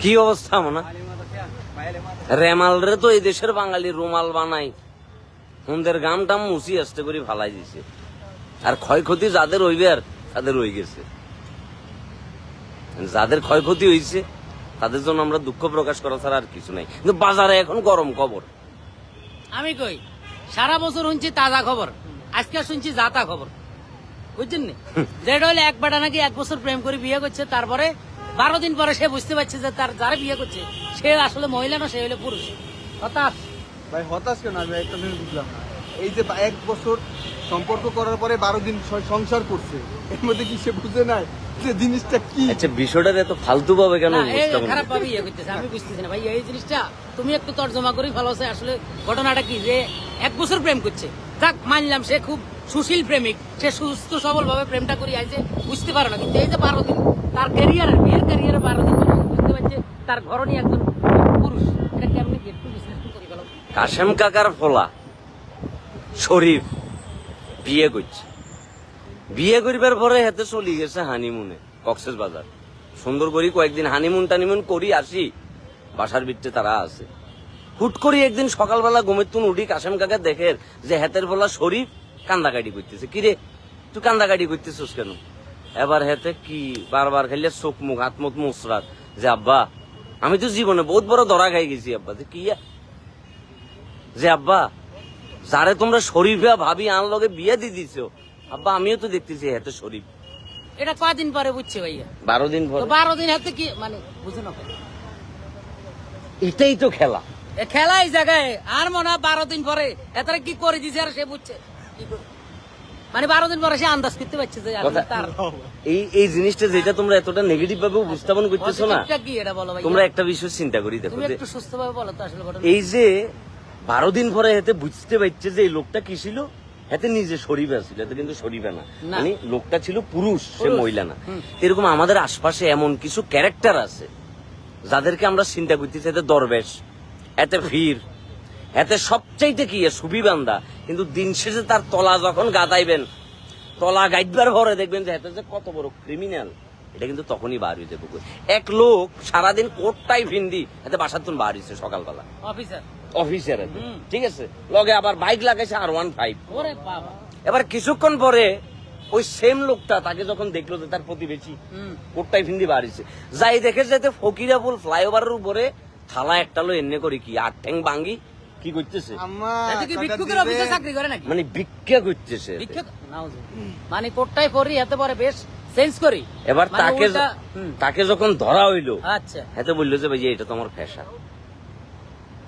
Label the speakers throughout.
Speaker 1: কি অবস্থা মনে? রেমাল রে তো এই দেশের বাঙালি রুমাল বানাই হুনদের গাম টাম মুসি আসতে করে ফালাই দিছে। আর ক্ষয়ক্ষতি যাদের হইবে আর তাদের হয়ে গেছে। যাদের ক্ষয়ক্ষতি হয়েছে তাদের জন্য আমরা দুঃখ প্রকাশ করা ছাড়া আর কিছু নাই। কিন্তু বাজারে এখন গরম খবর।
Speaker 2: আমি কই সারা বছর শুনছি তাজা খবর আজকে শুনছি জাতা খবর। বুঝছেন নি? যেটা হলে এক বেটা নাকি এক বছর প্রেম করে বিয়ে করছে তারপরে বারো দিন পরে সে বুঝতে পারছে যে তার যারা বিয়ে করছে সে আসলে মহিলা না সে হলে পুরুষ। হতাশ।
Speaker 3: ভাই হতাশ কেন? আমি একটা জিনিস বুঝলাম এই যে এক বছর সম্পর্ক করার পরে বারো দিন সংসার করছে এর মধ্যে কি সে বুঝে নাই যে জিনিসটা কি?
Speaker 1: আচ্ছা বিষয়টা এত ফালতু ভাবে কেন
Speaker 2: খারাপ
Speaker 1: করছে?
Speaker 2: ভাবে ইয়ে করতেছে আমি বুঝতেছি না। ভাই এই জিনিসটা তুমি একটু তর্জমা করেই ভালো আছে আসলে ঘটনাটা কি? যে এক বছর প্রেম করছে যাক মানলাম সে খুব সুশীল প্রেমিক। সে সুস্থ সবল ভাবে প্রেমটা করি আইছে বুঝতে পারো না, কিন্তু এই যে বারো দিন, তার ক্যারিয়ার বিয়ের ক্যারিয়ারে বারো দিন বুঝতে পারছে তার ঘরণী একজন পুরুষ। একটু বিশ্লেষণ করি গেল
Speaker 1: কাশেম কাকার ফলা শরীফ বিয়ে করছে। বিয়ে করিবার পরে হাতে চলি গেছে হানিমুনে, কক্সেস বাজার। সুন্দর করি কয়েকদিন হানিমুন টানিমুন করি আসি, বাসার ভিতরে তারা আছে। হুট করি একদিন সকালবেলা ঘুমের তুন উঠি কাশেম কাকা দেখে যে হাতের ফলা শরীফ কান্দাকাটি করতেছে। কিরে তুই কান্দাকাটি করতেছিস কেন? এবার হেতে কি? বারবার খাইলে চোখ মুখ হাত মুখ মুসরাত যে আব্বা আমি তো জীবনে বহুত বড় ধরা খাই গেছি আব্বা। যে কি যে আব্বা যারে তোমরা শরীফা ভাবি আন লগে বিয়ে দিয়ে দিছো। আব্বা আমিও তো দেখতেছি হেতে শরীফ।
Speaker 2: এটা কদিন পরে বুঝছে ভাইয়া?
Speaker 1: বারো দিন পর।
Speaker 2: বারো দিন হাতে কি মানে বুঝে না
Speaker 1: এটাই তো খেলা।
Speaker 2: খেলা এই জায়গায়। আর মনে হয় বারো দিন পরে। এতারা কি করে দিছে আর সে বুঝছে। মানে বারো দিন পরে সে আন্দাজ করতে পারছে যে
Speaker 1: এই এই জিনিসটা যেটা তোমরা এতটা নেগেটিভ ভাবে উপস্থাপন করতেছো না তোমরা একটা বিষয় চিন্তা করি দেখো
Speaker 2: একটু বলো তো আসলে
Speaker 1: এই যে বারো দিন পরে হেতে বুঝতে পারছে যে এই লোকটা কি ছিল? হেতে নিজে শরীফ আছিল এতে কিন্তু শরীফে না।
Speaker 2: না।
Speaker 1: মানে লোকটা ছিল পুরুষ সে মহিলা না। এরকম আমাদের আশপাশে এমন কিছু ক্যারেক্টার আছে যাদেরকে আমরা চিন্তা করতেছি এতে দরবেশ। এতে ভিড়। এতে সবচাইতে কি সুবিবান্দা কিন্তু দিন শেষে তার তলা যখন গাদাইবেন তলা গাইডবার পরে দেখবেন যে এতে যে কত বড় ক্রিমিনাল এটা কিন্তু তখনই বার হইতে পুকুর এক লোক সারাদিন কোটটাই ভিন্দি এতে বাসার তুন বার হইছে সকালবেলা।
Speaker 2: অফিসার।
Speaker 1: অফিসের। ঠিক আছে? লগে আবার বাইক লাগাইছে আর ওয়ান ফাইভ এবার কিছুক্ষণ পরে ওই সেম লোকটা তাকে যখন দেখল যে তার প্রতিবেশী
Speaker 2: হুম।
Speaker 1: কোটটাই ফিন্দি বাড়িছে যাই দেখে যেতে ফকিরাপুল ফ্লাইওভারের উপরে থালা একটা লো এনে করি কি? আট ঠ্যাং বাঙ্গি কি করতেছে?
Speaker 2: কি ভিক্ষুকের অফিসে চাকরি করে নাকি?
Speaker 1: মানে ভিক্ষা করতেছে। এতে।
Speaker 2: মানে কোটটাই পরি এতে পরে বেশ চেঞ্জ করি।
Speaker 1: এবার
Speaker 2: মানে
Speaker 1: তাকে তাকে যখন ধরা হইল
Speaker 2: আচ্ছা।
Speaker 1: হাতে বলল যে ভাই এটা তো আমার ফ্যাশন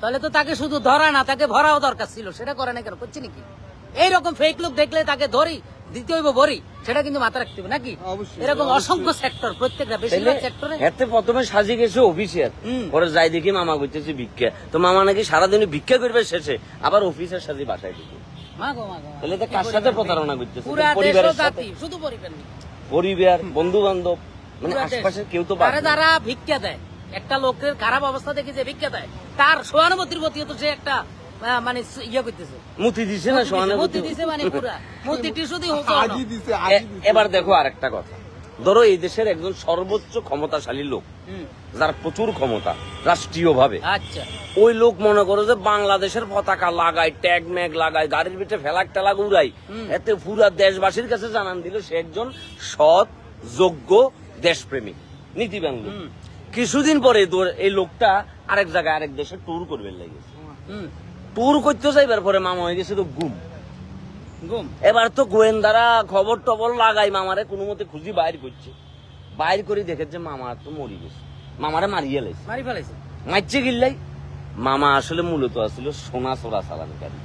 Speaker 2: তাহলে তো তাকে শুধু ধরা না তাকে ভরাও দরকার ছিল। সেটা করে না কেন? করছে নাকি? এইরকম ফেক লোক দেখলে তাকে ধরি দিতে হইব বরি। সেটা কিন্তু মাথা রাখতে হবে নাকি? এরকম অসংখ্য সেক্টর প্রত্যেকটা বেশিরভাগ সেক্টরে
Speaker 1: হাতে প্রথমে সাজি গেছে অফিসের পরে যাই দেখি মামা করতেছে ভিক্ষা। তো মামা নাকি সারাদিন ভিক্ষা করবে শেষে আবার অফিসের সাথে বাসায় ঢুকে।
Speaker 2: মা গো মা গো মা।
Speaker 1: তাহলে তো কার সাথে প্রতারণা করতেছে?
Speaker 2: পুরা দেশ ও
Speaker 1: পরিবারের সাথে?
Speaker 2: শুধু পরিবার
Speaker 1: পরিবার বন্ধু বান্ধব মানে
Speaker 2: পুরা
Speaker 1: আশপাশের কেউ তো
Speaker 2: তারে
Speaker 1: বাদ
Speaker 2: যারা ভিক্ষা দেয় একটা লোকের খারাপ অবস্থা দেখে যে ভিক্ষা দেয় তার সহানুভূতির প্রতিও তো সে একটা মানে ইয়ে করতেছে।
Speaker 1: মুতি দিছে না সহানুভূতি
Speaker 2: মতি দিছে মানে পুরা। মতি টিস্যু দিয়ে হোক
Speaker 3: আজই দিছে আজই
Speaker 1: এ-
Speaker 3: দিছে।
Speaker 1: এবার দেখো আরেকটা কথা। ধরো এই দেশের একজন সর্বোচ্চ ক্ষমতাশালী লোক যার প্রচুর ক্ষমতা রাষ্ট্রীয় ভাবে
Speaker 2: আচ্ছা।
Speaker 1: ওই লোক মনে করো যে বাংলাদেশের পতাকা লাগায় ট্যাগ ম্যাগ লাগায় গাড়ির ভিতরে ফেলাক টেলাক উড়াই এতে পুরা দেশবাসীর কাছে জানান দিল সে একজন সৎ যোগ্য দেশপ্রেমিক নীতিবান লোক কিছুদিন পরে এই লোকটা আরেক জায়গায় আরেক দেশে ট্যুর করবেন লেগেছে
Speaker 2: হুম।
Speaker 1: ট্যুর করতে যাইবার পরে মামা হয়ে গেছে তো গুম
Speaker 2: গুম
Speaker 1: এবার তো গোয়েন্দারা খবর টবর লাগাই মামারে কোনো মতে খুঁজি বাইর করছে। বাইর করে দেখেছে মামা তো মরি গেছে। মামারে মারিয়ে লাইছে।
Speaker 2: মারি ফেলাইছে?
Speaker 1: মারছে গিল্লাই। মামা আসলে মূলত আসলে সোনা সোনা চালানকারী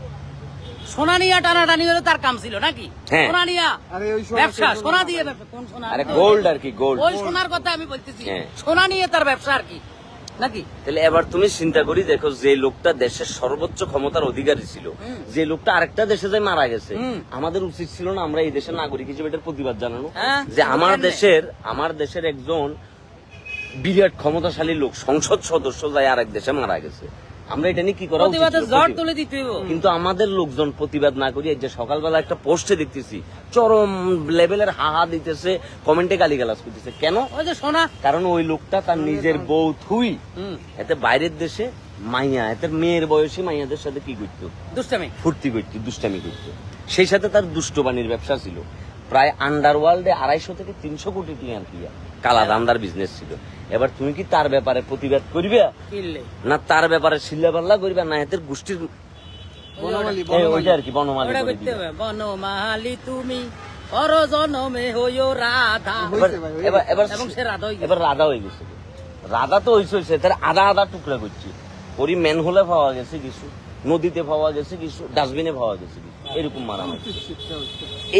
Speaker 2: সোনা নিয়া টানাটানি হলে তার কাম ছিল নাকি?
Speaker 1: হ্যাঁ।
Speaker 2: সোনা নিয়া
Speaker 3: আরে ওই সোনা-
Speaker 2: ব্যবসা
Speaker 3: সোনা-
Speaker 2: দিয়ে ব্যবসা কোন সোনা?
Speaker 1: আরে গোল্ড আর কি গোল্ড
Speaker 2: ওই সোনার কথা আমি বলতেছি।
Speaker 1: হ্যাঁ।
Speaker 2: সোনা নিয়ে তার ব্যবসা আর কি? নাকি?
Speaker 1: তাহলে এবার তুমি চিন্তা করি দেখো যে লোকটা দেশের সর্বোচ্চ ক্ষমতার অধিকারী ছিল যে লোকটা আরেকটা দেশে যাই মারা গেছে। আমাদের উচিত ছিল না আমরা এই দেশের নাগরিক হিসেবে এটার প্রতিবাদ জানানো।
Speaker 2: হ্যাঁ,
Speaker 1: যে আমার দেশের আমার দেশের একজন বিরাট ক্ষমতাশালী লোক সংসদ সদস্য যায় আরেক দেশে মারা গেছে। আমরা এটা নিয়ে কি করা
Speaker 2: জ্বর তুলে দিতে
Speaker 1: কিন্তু আমাদের লোকজন প্রতিবাদ না করি এই যে সকালবেলা একটা পোস্টে দেখতেছি চরম লেভেলের হাহা দিতেছে কমেন্টে গালিগালাজ করতেছে। কেন?
Speaker 2: ওই যে সোনা।
Speaker 1: কারণ ওই লোকটা তার নিজের বউ থুই। এতে বাইরের দেশে মাইয়া এতে মেয়ের বয়সী মাইয়াদের সাথে কি করতো?
Speaker 2: দুষ্টামি।
Speaker 1: ফুর্তি করতো দুষ্টামি করতো। সেই সাথে তার দুষ্টবাণীর ব্যবসা ছিল। প্রায় আন্ডারওয়ার্ল্ডে আড়াইশো থেকে তিনশো কোটি টিয়ার কালা দান্দার বিজনেস ছিল। এবার তুমি কি তার ব্যাপারে প্রতিবাদ করবে? না তার ব্যাপারে সিল্লাপাল্লা করবে না এদের গোষ্ঠীর ওইটা আর কি বনমালী
Speaker 2: তুমি রাধা।
Speaker 1: এবার
Speaker 2: হয়ে গেছে।
Speaker 1: এবার রাধা গেছে। রাধা তো হয়েছে হয়েছে তার আধা আধা টুকরা করছি। ওরই হলে পাওয়া গেছে কিছু নদীতে পাওয়া গেছে কিছু ডাস্টবিনে পাওয়া গেছে এরকম মারামারি।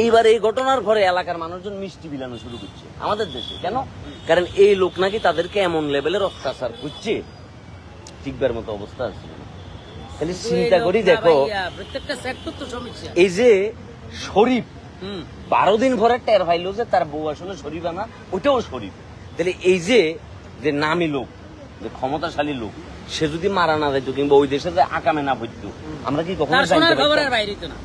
Speaker 1: এইবার এই ঘটনার পরে এলাকার মানুষজন মিষ্টি বিলানো শুরু করছে আমাদের দেশে। কেন? কারণ এই লোক নাকি তাদেরকে এমন লেভেলের অত্যাচার করছে। ঠিকবার মতো অবস্থা আছে। খালি চিন্তা করি দেখো এই যে শরীফ
Speaker 2: হুম।
Speaker 1: বারো দিন ভরে টের পাইলো যে তার বউ আসলে শরীফ আনা ওটাও শরীফ। তাহলে এই যে যে নামি লোক যে ক্ষমতাশালী লোক সে যদি মারা না যাইতো কিংবা ওই দেশে আকামে না পড়তো আমরা কি কখনো
Speaker 2: সোনার খবর আর বাইরে হইতো না।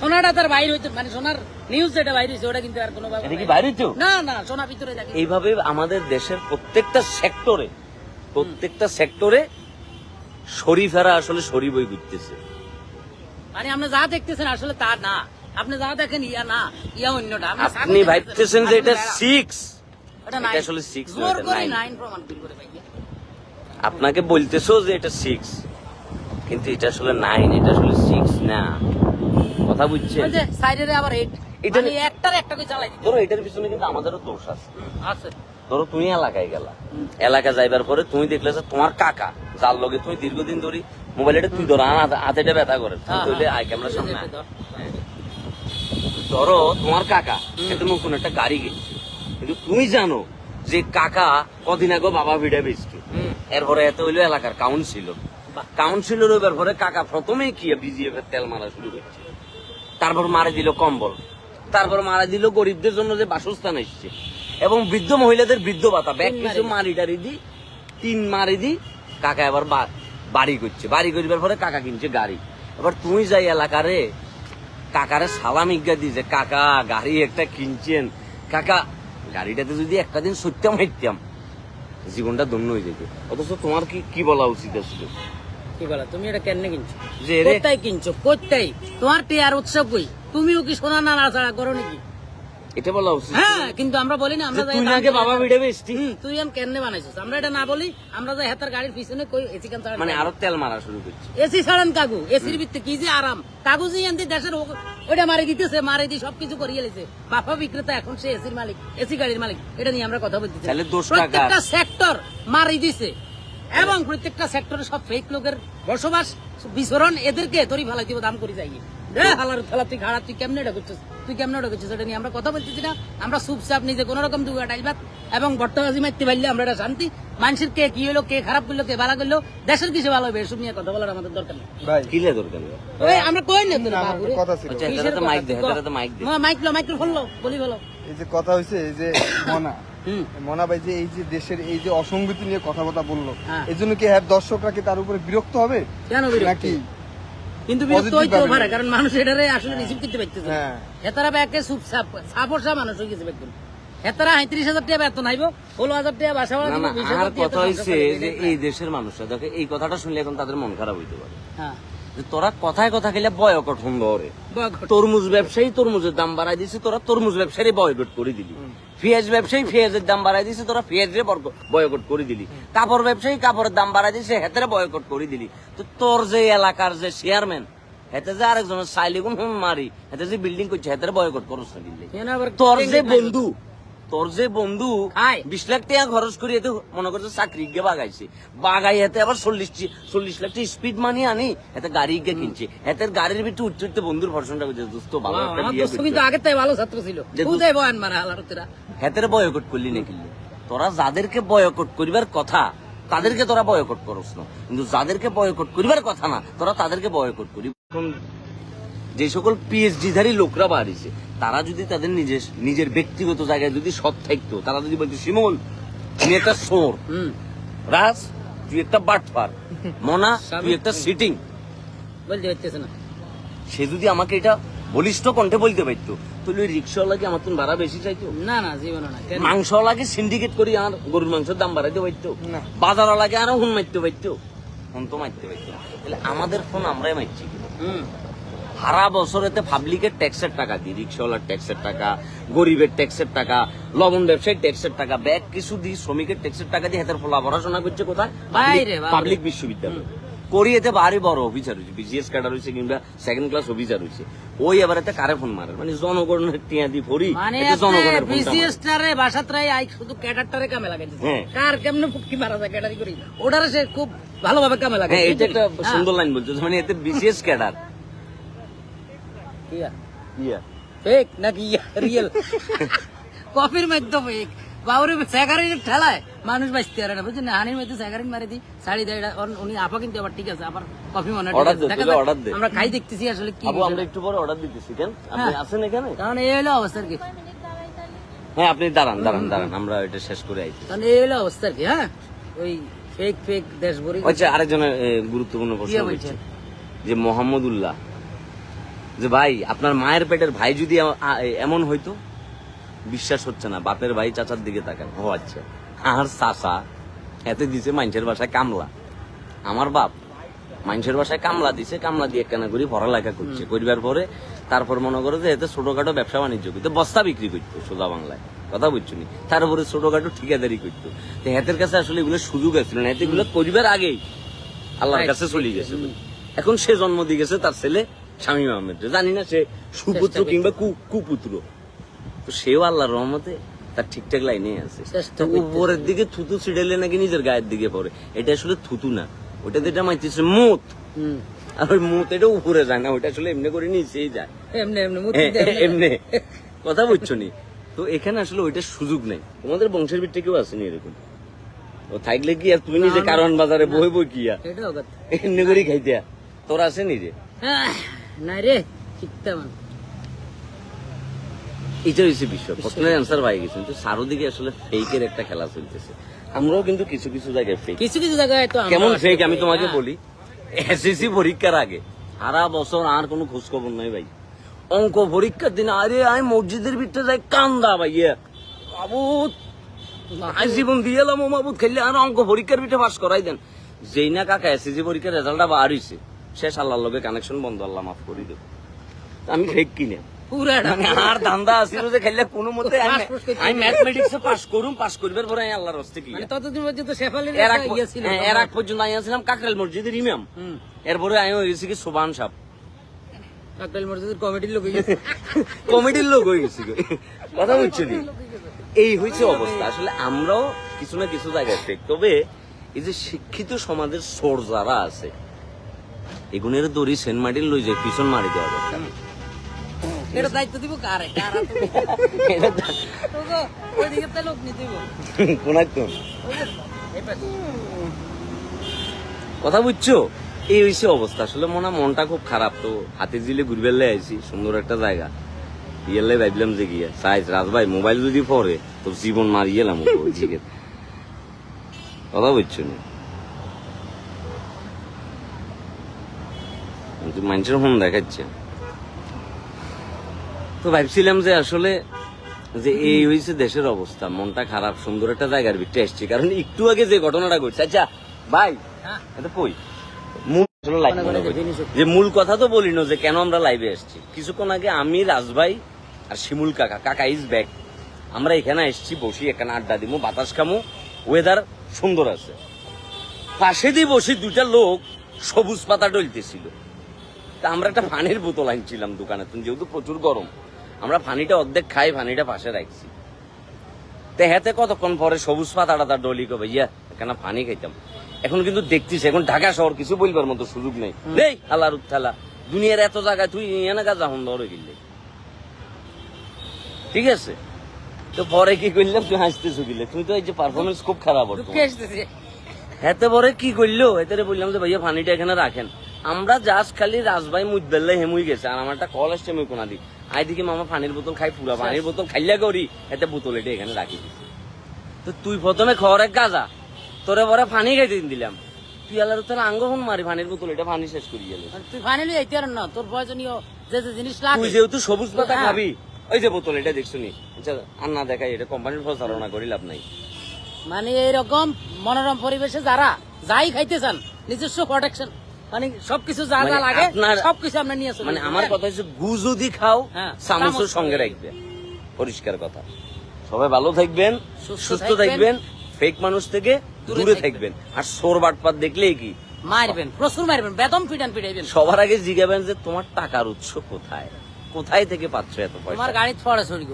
Speaker 2: সোনাটা তার বাইরে হইতো মানে সোনার নিউজ যেটা বাইরে হইছে ওটা কিন্তু আর কোনো
Speaker 1: এটা কি বাইরে হইতো?
Speaker 2: না না সোনা ভিতরে থাকে।
Speaker 1: এইভাবে আমাদের দেশের প্রত্যেকটা সেক্টরে প্রত্যেকটা সেক্টরে শরীফেরা আসলে শরীফ হয়ে ঘুরতেছে।
Speaker 2: মানে আপনি যা দেখতেছেন আসলে তা না। আপনি যা দেখেন ইয়া না ইয়া অন্যটা। আপনি
Speaker 1: ভাবতেছেন যে এটা সিক্স
Speaker 2: এটা
Speaker 1: আসলে না,
Speaker 2: জোর করে নাইন প্রমাণ করে ভাইয়া
Speaker 1: আপনাকে বলতেছো যে এটা সিক্স কিন্তু এটা আসলে নাইন এটা আসলে সিক্স না। কথা
Speaker 2: যে সাইডে আবার এইট
Speaker 1: এটা-
Speaker 2: চালাই
Speaker 1: ধরো এটার পিছনে কিন্তু আমাদেরও দোষ আছে।
Speaker 2: আছে।
Speaker 1: ধরো তুমি এলাকায় গেলা। এলাকা যাইবার পরে তুমি দেখলে যে তোমার কাকা যার লগে তুমি দীর্ঘদিন ধরে মোবাইল এটা তুই ধরো হাতেটা ব্যথা করে।
Speaker 2: হ্যাঁ, হ্যাঁ।
Speaker 1: আই ক্যামেরার সামনে
Speaker 2: ধরো।
Speaker 1: তোমার কাকা কিন্তু নতুন একটা গাড়ি কিনছে। কিন্তু তুমি জানো যে কাকা কদিন আগে বাবা ভিড়ে বেচছে। এরপরে এত হইল এলাকার কাউন্সিলর
Speaker 2: বাহ।
Speaker 1: কাউন্সিলর হইবার পরে কাকা প্রথমেই কি বিজিএফ এর তেল মারা শুরু করছে। তারপর মারা দিল কম্বল। তারপর মারা দিল গরিবদের জন্য যে বাসস্থান এসছে। এবং বৃদ্ধ মহিলাদের বৃদ্ধ ভাতা। ব্যাগ কিছু
Speaker 2: মারি।
Speaker 1: টারি দি তিন মারি দি কাকা এবার বাড়ি করছে। বাড়ি করবার পরে কাকা কিনছে গাড়ি। এবার তুমি যাই এলাকারে কাকারে সালাম ইজ্ঞা দি যে কাকা গাড়ি একটা কিনছেন। কাকা গাড়িটাতে যদি একটা দিন সত্যম হাইতাম জীবনটা দন্য হয়ে যেত অথচ তোমার কি কি বলা উচিত আসলে
Speaker 2: কি বলা তুমি এটা কেন কিনছো?
Speaker 1: যে রে
Speaker 2: কোথায় কিনছো? কোথায়? তোমার টিয়ার উৎসব কই? তুমিও কি সোনা না নাড়াচাড়া করো নাকি?
Speaker 1: এটা বলা উচিত।
Speaker 2: হ্যাঁ কিন্তু আমরা বলি না আমরা
Speaker 1: তুই নাকি বাবা ভিড়ে বেচতি
Speaker 2: হুম, তুই এম কেন বানাইছিস? আমরা এটা না বলি আমরা যাই হাতার গাড়ির পিছনে কই এসি কেন ছাড়া
Speaker 1: মানে আরও তেল মারা শুরু করছে।
Speaker 2: এসি ছাড়ান কাগু এসির ভিত্তি কি যে আরাম। কাগজ এনতি দেশের ও- ওইটা মারি দিতেছে মারি দিয়ে সবকিছু করিয়ে লেছে। বাপা বিক্রেতা এখন সে এসির মালিক এসি গাড়ির মালিক এটা নিয়ে আমরা কথা বলতেছি।
Speaker 1: তাহলে দোষ।
Speaker 2: প্রত্যেকটা সেক্টর মারি দিছে। এবং প্রত্যেকটা সেক্টরে সব ফেক লোকের বসবাস বিচরণ এদেরকে তরি ফেলাই দিব দাম করে যাই রে হালার ফেলা তুই খারাপ তুই কেমনে এটা করছিস তুই কেমনে এটা করছিস এটা নিয়ে আমরা কথা বলতেছি না। আমরা চুপচাপ নিজে কোন রকম দুগা ডাইবাত এবং বর্তমাজি মারতে পারলে আমরা এটা শান্তি। মানুষের কে কি হলো কে খারাপ করল কে ভালো করল দেশের কিছু ভালো হবে এসব নিয়ে কথা বলার আমাদের দরকার নেই।
Speaker 1: কিলে দরকার
Speaker 2: ওই আমরা কই না তোর
Speaker 3: না, আমার
Speaker 2: বাবুরে?
Speaker 3: একটা কথা ছিল।
Speaker 1: আচ্ছা, তো মাইক দে,
Speaker 2: তুই
Speaker 1: তো মাইক দে।
Speaker 2: মাইক লো মাইক ফোন বলি বলো।
Speaker 3: এই যে কথা হয়েছে এই যে মনা। মনা ভাই যে এই যে দেশের এই যে অসঙ্গতি নিয়ে কথা কথা বলল
Speaker 2: হ্যাঁ।
Speaker 3: এই জন্য কি হ্যাঁ দর্শকরা কি তার উপরে বিরক্ত হবে?
Speaker 2: কেন বিরক্ত?
Speaker 3: নাকি
Speaker 2: কিন্তু বিরক্ত
Speaker 3: হইতে
Speaker 2: হইতেও পারে কারণ মানুষ এটারে আসলে রিসিভ করতে পারতেছে না।
Speaker 3: হ্যাঁ।
Speaker 2: হেতারা ব্যাকে সুপ সাপ সাপোর্সা মানুষ হয়ে গেছে বেগুন হেতারা আইত্রিশ হাজার টাকা বেতন আইব ষোলো হাজার টাকা বাসা ভাড়া
Speaker 1: আর কথা হইছে যে এই দেশের মানুষরা দেখো এই কথাটা শুনলে এখন তাদের মন খারাপ হইতে পারে
Speaker 2: হ্যাঁ
Speaker 1: যে তোরা কথায় কথা খেলে বয়কট হন ধরে তরমুজ ব্যবসায়ী তরমুজের দাম বাড়াই দিছে তোরা তরমুজ ব্যবসায়ী বয়কট করে দিলি। পেঁয়াজ ব্যবসায়ী পেঁয়াজের দাম বাড়াই দিছে তোরা পেঁয়াজের বয়কট করে দিলি। কাপড় ব্যবসায়ী কাপড়ের দাম বাড়াই দিছে হেতেরে বয়কট করে দিলি। তো তোর যে এলাকার যে চেয়ারম্যান হেতে যে আরেকজনের সাইলিগুন মারি হেতে যে বিল্ডিং করছে হেতেরে বয়কট করছ না তোর যে বন্ধু তোর যে বন্ধু বিশ লাখ টাকা খরচ করি এতে মনে করছে চাকরি গিয়ে বাগাইছে। বাগাই এতে আবার চল্লিশ চল্লিশ লাখ টাকা স্পিড মানি আনি এতে গাড়ি গিয়ে কিনছে। এতে গাড়ির ভিতরে উঠতে উঠতে বন্ধুর ভরসনটা করছে দোস্ত ভালো
Speaker 2: কিন্তু আগের থেকে ভালো ছাত্র ছিল।
Speaker 1: যে
Speaker 2: বুঝাই বয়ান মারা হালারতেরা
Speaker 1: হেতের বয়কট করলি না কিনলি। তোরা যাদেরকে বয়কট করিবার কথা তাদেরকে তোরা বয়কট করস না। কিন্তু যাদেরকে বয়কট করিবার কথা না তোরা তাদেরকে বয়কট করি যে সকল পিএইচডিধারী লোকরা বাড়িছে তারা যদি তাদের নিজের নিজের ব্যক্তিগত জায়গায় যদি সৎ থাকতো তারা যদি বলতো শিমুল তুমি একটা সোর
Speaker 2: হুম।
Speaker 1: রাজ তুই একটা বাটপার মনা তুই একটা সিটিং
Speaker 2: বলতে পারতেছে না।
Speaker 1: সে যদি আমাকে এটা বলিষ্ঠ কণ্ঠে বলতে পারতো ওই রিক্সাওয়ালাকে আমার তুমি ভাড়া বেশি চাইতো?
Speaker 2: না না জীবনে না?
Speaker 1: মাংসওয়ালাকে সিন্ডিকেট করি আর গরুর মাংসের দাম বাড়াইতে পারতো?
Speaker 3: না।
Speaker 1: বাজারওয়ালাকে আরও হুন মারতে পারতো? হুন তো মারতে পারতো। তাহলে আমাদের ফোন আমরাই মারছি?
Speaker 2: হুম।
Speaker 1: সারা বছর এতে পাবলিকের ট্যাক্সের টাকা দিই রিক্সাওয়ালার ট্যাক্সের টাকা গরিবের ট্যাক্সের টাকা লবণ ব্যবসায়ীর ট্যাক্সের টাকা ব্যাগ কিছু দিই শ্রমিকের ট্যাক্সের টাকা দিয়ে হাতের ফলা পড়াশোনা করছে কোথায়। পাবলিক বিশ্ববিদ্যালয়। করি এতে বাড়ি বড় অফিসার হয়েছে বিসিএস ক্যাডার হয়েছে কিংবা সেকেন্ড ক্লাস অফিসার হয়েছে। ওই এবার এতে কারে ফোন মারে? মানে জনগণের টিয়া দি ফরি
Speaker 2: মানে
Speaker 1: জনগণের
Speaker 2: বিসিএস টারে বাসাত্রাই আই শুধু ক্যাডারটারে কামে লাগাইছে।
Speaker 1: হ্যাঁ।
Speaker 2: কার কেমনে ফুটকি মারা যায় ক্যাডারি করি? ওটারে সে খুব ভালোভাবে কামে
Speaker 1: হ্যাঁ এটা একটা সুন্দর লাইন বলছো। মানে এতে বিসিএস ক্যাডার ইয়া
Speaker 2: ফেক নাকি রিয়েল কফির মধ্যে ফেক বাউরে স্যাগারিন ঠেলায়। মানুষ বাঁচতে পারে না বুঝছেন হানির মধ্যে স্যাগারিন মারি দিই শাড়ি দেয় উনি আপা কিন্তু আবার ঠিক আছে আবার কফি মনে হয় ঠিক
Speaker 1: Order
Speaker 2: আছে।
Speaker 1: দে,
Speaker 2: দেখা
Speaker 1: তুই
Speaker 2: যাক,
Speaker 1: order দে।
Speaker 2: আমরা খাই দেখতেছি আসলে কি
Speaker 1: আমরা একটু পরে অর্ডার দিতেছি কেন? আপনি
Speaker 2: হ্যাঁ।
Speaker 1: আছেন এখানে?
Speaker 2: কারণ এই হলো অবস্থা কি।
Speaker 1: হ্যাঁ আপনি দাঁড়ান দাঁড়ান দাঁড়ান আমরা এটা শেষ করে আইছি
Speaker 2: কারণ এই হলো অবস্থা কি হ্যাঁ? ওই ফেক ফেক দেশ ভরি
Speaker 1: আচ্ছা আরেকজনের গুরুত্বপূর্ণ প্রশ্ন
Speaker 2: বলছেন?
Speaker 1: যে মোহাম্মদুল্লাহ যে ভাই আপনার মায়ের পেটের ভাই যদি এমন হইতো বিশ্বাস হচ্ছে না বাপের ভাই চাচার দিকে তাকান ও আচ্ছা আর চাচা এতে দিছে মানুষের বাসায় কামলা। আমার বাপ মানুষের বাসায় কামলা দিছে কামলা দিয়ে কেনা করি পড়ালেখা করছে। করিবার পরে তারপর মনে করো যে এতে ছোটখাটো ব্যবসা বাণিজ্য করতো বস্তা বিক্রি করতো সোজা বাংলায়। কথা বুঝছ নি? তার উপরে ছোটখাটো ঠিকাদারি করতো। তো হাতের কাছে আসলে এগুলো সুযোগ আসছিল না এতে এগুলো করিবার আগেই আল্লাহর কাছে চলে গেছে। এখন সে জন্ম দিয়ে গেছে তার ছেলে স্বামী আহমেদ জানি না সে সুপুত্র কিংবা কু- কুপুত্র। তো সেও আল্লাহর রহমতে তার ঠিকঠাক লাইনে আছে। তো উপরের দিকে থুতু ছিড়াইলে নাকি নিজের গায়ের দিকে পড়ে। এটা আসলে থুতু না। ওটা যেটা মাইতেছে মুত। আর ওই মুত এটা উপরে যায় না ওটা আসলে এমনি করে নিচেই যায়।
Speaker 2: এমনি এমনি
Speaker 1: কথা বুঝছ নি? তো এখানে আসলে ওইটার সুযোগ নেই। তোমাদের বংশের ভিত্তি কেউ আসেনি এরকম? ও থাকলে কি আর তুমি নিজে কারণ বাজারে বই বই কি এমনি করে খাইতে তোর আসেনি রে
Speaker 2: না রে শিখতে
Speaker 1: এটা হচ্ছে বিষয়। প্রশ্নের অ্যান্সার পাই গেছেন তো চারোদিকে আসলে ফেকের একটা খেলা চলতেছে। আমরাও কিন্তু কিছু কিছু জায়গায় ফেক
Speaker 2: কিছু কিছু জায়গায় তো
Speaker 1: কেমন ফেক আমি তোমাকে
Speaker 2: হ্যাঁ।
Speaker 1: বলি। এসএসসি পরীক্ষার আগে সারা বছর আর কোনো খোঁজ খবর নাই ভাই। অঙ্ক পরীক্ষার দিন আরে আমি মসজিদের ভিতরে যাই কান্দা ভাইয়া। জীবন দিয়ে এলাম ও মাবুত খেললে আর অঙ্ক পরীক্ষার ভিতরে পাস করাই দেন। যেই না কাকা এসএসসি পরীক্ষার রেজাল্টটা বার হইছে। শেষ আল্লাহর লগে কানেকশন বন্ধ আল্লাহ মাফ করি দেব। আমি ফেক কিনে। মানে আর ধান্দা যে খেললে কোনো মতে আমি
Speaker 2: পাস
Speaker 1: ম্যাথমেটিক্সে পাস করুম পাস করিবার পরে আমি আল্লাহর হস্তে কি
Speaker 2: মানে ততদিন পর্যন্ত
Speaker 1: এর আগ
Speaker 2: ইয়ে
Speaker 1: হ্যাঁ, পর্যন্ত আমি কাকরাইল মসজিদের ইমাম। এরপরে আমি কি সোবান সাহ।
Speaker 2: কাকরাইল মসজিদের কমিটির লোক গেছে।
Speaker 1: কমেডির লোক হয়ে গেছি কথা বুঝছ? এই হয়েছে অবস্থা। আসলে আমরাও কিছু না কিছু জায়গায় ফেক তবে এই যে শিক্ষিত সমাজের সোর যারা আছে এগুনের দড়ি সেন্ট মার্টিন লই যায় পিছন মারি দেওয়া দরকার
Speaker 2: এটা দায়িত্ব দিব কারে? কারা তো
Speaker 1: এটা তো-
Speaker 2: ওইদিকে তো লোক নিতে দিব।
Speaker 1: কথা বুঝছ? এই হয়েছে অবস্থা। আসলে মনে হয় মনটা খুব খারাপ তো। হাতে জিলে ঘুরবে আইছি সুন্দর একটা জায়গা। ইয়েলে ভাবলাম যে গিয়া। সাইজ রাজ ভাই মোবাইল যদি পরে তো জীবন মারিয়ে এলাম ওদিকে কথা বুঝছ না? কিন্তু মানুষের হোম দেখাচ্ছে। তো ভাবছিলাম যে আসলে যে এই হয়েছে দেশের অবস্থা মনটা খারাপ সুন্দর একটা জায়গার ভিতরে এসছি কারণ একটু আগে যে ঘটনাটা ঘটছে আচ্ছা ভাই
Speaker 2: হ্যাঁ।
Speaker 1: এটা কই।
Speaker 2: যে
Speaker 1: মূল কথা তো বলি না যে কেন আমরা লাইভে এসেছি কিছুক্ষণ আগে আমি রাজভাই আর শিমুল কাকা কাকা ইজ ব্যাক আমরা এখানে এসেছি বসি এখানে আড্ডা দিব বাতাস খামো। ওয়েদার সুন্দর আছে। পাশে দিয়ে বসে দুইটা লোক সবুজ পাতা ডলতেছিল। তা আমরা একটা পানির বোতল আনছিলাম দোকানে তুমি যেহেতু প্রচুর গরম আমরা পানিটা অর্ধেক খাই পানিটা পাশে রাখছি। তে হেতে কতক্ষণ পরে সবুজ পাতাটা তার ডলি কবে ইয়া এখানে পানি খাইতাম। এখন কিন্তু দেখতিস এখন ঢাকা শহর কিছু বলবার মতো সুযোগ নেই। নেই আল্লাহর উত্থালা দুনিয়ার এত জায়গায় তুই এনে গা যাহন ধরে গেলে ঠিক আছে? তো পরে কি করলাম তুই হাসতেছো গিলে। তুমি তো এই যে পারফরমেন্স খুব খারাপ হতো
Speaker 2: ঢুকে
Speaker 1: হেতে পরে কি করল? এতে বললাম যে ভাইয়া পানিটা এখানে রাখেন। আমরা জাস্ট খালি রাজভাই মুখ বেললে হেমুই গেছে আর আমার একটা কল আসছে আমি কোনা দি আই দিকে মামা পানির বোতল খাই পুরা পানির বোতল খাইলে করি এতে বোতল এটা এখানে রাখি দিছি। তো তুই প্রথমে খবরে গাজা তোরে পরে পানি খাইতে দিলাম। তুই আলার তাহলে আঙ্গহন মারি পানির বোতল এটা পানি শেষ করি গেলে।
Speaker 2: তুই ফাইনালি যাইতে আর না তোর প্রয়োজনীয় যে যে জিনিস লাগে।
Speaker 1: তুই যেহেতু সবুজ পাতা
Speaker 2: হ্যাঁ।
Speaker 1: খাবি ওই যে বোতল এটা দেখছ নি আচ্ছা আর না দেখাই এটা কোম্পানির প্রচারণা করি লাভ নাই।
Speaker 2: মানে এইরকম মনোরম পরিবেশে যারা যাই খাইতে চান নিজস্ব প্রোটেকশন মানে সবকিছু যা যা
Speaker 1: মানে
Speaker 2: লাগে সবকিছু আমরা নিয়ে
Speaker 1: মানে আমার? কথা হচ্ছে গু যদি খাও
Speaker 2: হ্যাঁ,
Speaker 1: সঙ্গে রাখবে। পরিষ্কার কথা। সবাই ভালো থাকবেন
Speaker 2: সুস্থ থাকবেন।
Speaker 1: ফেক মানুষ থেকে
Speaker 2: দূরে থাকবেন।
Speaker 1: আর সোর বাটপাত দেখলেই কি?
Speaker 2: মারবেন প্রচুর মারবেন বেদম পিটান পিটাইবেন
Speaker 1: সবার আগে জিজ্ঞাবেন যে তোমার টাকার উৎস কোথায়? কোথায় থেকে পাচ্ছ এত
Speaker 2: তোমার
Speaker 1: পয়সা
Speaker 2: গাড়ি ফরে ছড়ি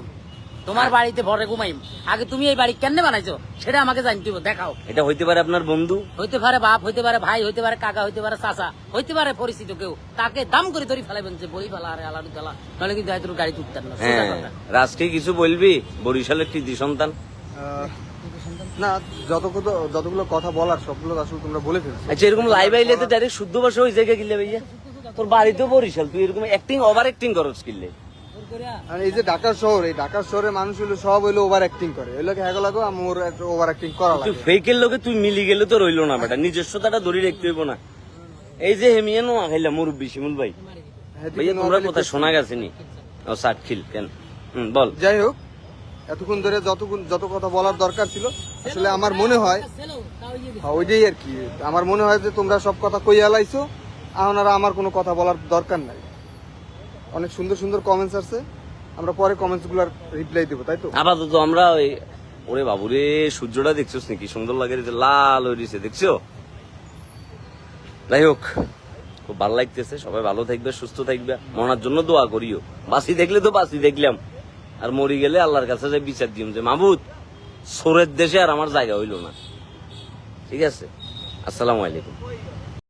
Speaker 2: তোমার বাড়িতে ভরে ঘুমাইম আগে তুমি এই বাড়ি কেন বানাইছো? সেটা আমাকে জানতে হবে, দেখাও।
Speaker 1: এটা হইতে পারে আপনার বন্ধু।
Speaker 2: হইতে পারে বাপ হইতে পারে ভাই হইতে পারে কাকা হইতে পারে চাচা হইতে পারে পরিচিত কেউ। তাকে দাম করে ধরি ফেলাবেন যে বই ফেলা আরে আলাদু ফেলা নাহলে কিন্তু হয়তো গাড়ি তুলতেন না
Speaker 1: হ্যাঁ। রাজকে কিছু বলবি? বরিশালের কৃতি সন্তান?
Speaker 3: না যতগুলো যতগুলো কথা বলার সবগুলো আসলে তোমরা বলে ফেলছো।
Speaker 1: আচ্ছা এরকম লাইভ আইলে তো ডাইরেক্ট শুদ্ধ ভাষা ওই জায়গায় গিলে ভাইয়া। তোর বাড়িতেও বরিশাল তুই এরকম অ্যাক্টিং ওভার অ্যাক্টিং করছ কিনলে।
Speaker 3: আর এই যে ঢাকা শহর এই ঢাকা শহরে মানুষ হলো সব হইল ওভার অ্যাক্টিং করে এগুলো হ্যাগো লাগো আমার ওভার অ্যাক্টিং করা
Speaker 1: তুই
Speaker 3: লাগে।
Speaker 1: ফেকের লোকে তুই মিলি গেলে তো রইল না বেটা নিজস্বতাটা ধরে রাখতে হইব না। এই যে হেমিয়ে নো খাইলা মুরব্বী শিমুল ভাই।
Speaker 3: হ্যাঁ,
Speaker 1: ভাইয়া তোমরা কথা শোনা গেছে নি? ও ষাট খিল কেন? হুম বল।
Speaker 3: যাই হোক এতক্ষণ ধরে যতক্ষণ যত কথা বলার দরকার ছিল আসলে আমার মনে হয় হ্যাঁ, ওইটাই আর কি। আমার মনে হয় যে তোমরা সব কথা কই আলাইছো এখন আর আমার কোনো কথা বলার দরকার নাই। অনেক সুন্দর সুন্দর কমেন্টস আছে আমরা পরে কমেন্টসগুলার রিপ্লাই দেবো, তাই তো?
Speaker 1: আপাতত আমরা ওই, ওরে বাবুরে, সূর্যটা দেখছোস নাকি? সুন্দর লাগে যে লাল হয়ে রয়েছে, দেখছ? যাই হোক, খুব ভালো লাগতেছে। সবাই ভালো থাকবে, সুস্থ থাকবে। মনার জন্য দোয়া করিও। বাসি দেখলে তো বাসি দেখলাম। আর মরি গেলে আল্লাহর কাছে যে বিচার দিম যে মাহবুদ সোরের দেশে আর আমার জায়গা হইল না। ঠিক আছে? আসসালামু আলাইকুম।